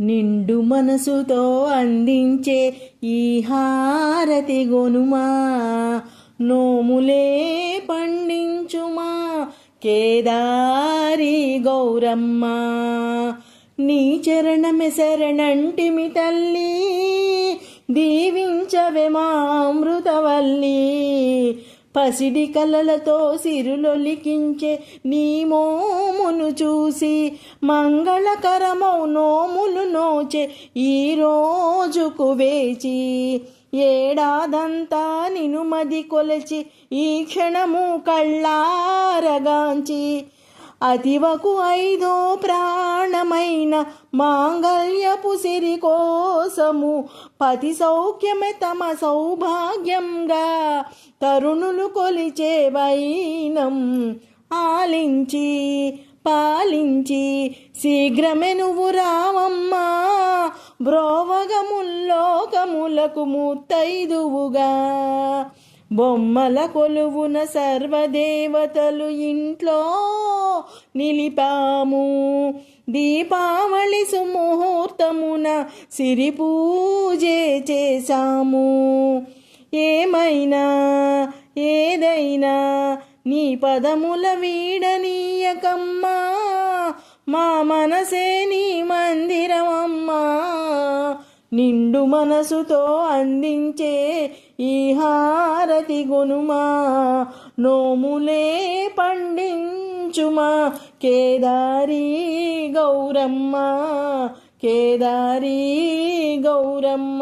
నిండు మనసుతో అందించే ఈ హారతి గొనుమా. నోములే పండించుమా. కేదారి గౌరమ్మ. నీ చరణమె శరణంటిమి తల్లి. దీవించవే మా అమృతవల్లి. పసిడి కలలతో సిరులొలికించే నీ మోమును చూసి మంగళకరమౌ నోములు నోచే ఈ రోజుకు వేచి ఏడాదంతా నిను మది కొలచి ఈ క్షణము కళ్ళారగాంచి అతివకు ఐదో ప్రాణమైన మాంగళ్యపు సిరి కోసము పతి సౌఖ్యమే తమ సౌభాగ్యంగా తరుణులు కొలిచే వైనం. ఆలించి పాలించి శీఘ్రమే నువ్వు రావమ్మా. బ్రోవగముల్లోకములకు ముత్తైదువుగా బొమ్మల కొలువున సర్వదేవతలు ఇంట్లో నిలిపాము. దీపావళి సుముహూర్తమున సిరి పూజే చేశాము. ఏమైనా? ఏదైనా? నీ పదముల వీడనీయకమ్మా మా మనసే నీ మందిరమమ్మా. నిండు మనసుతో అందించే ఈ హారతి గునుమా. నోములే పండించుమా. కేదారి గౌరమ్మ. కేదారి గౌరమ్మ.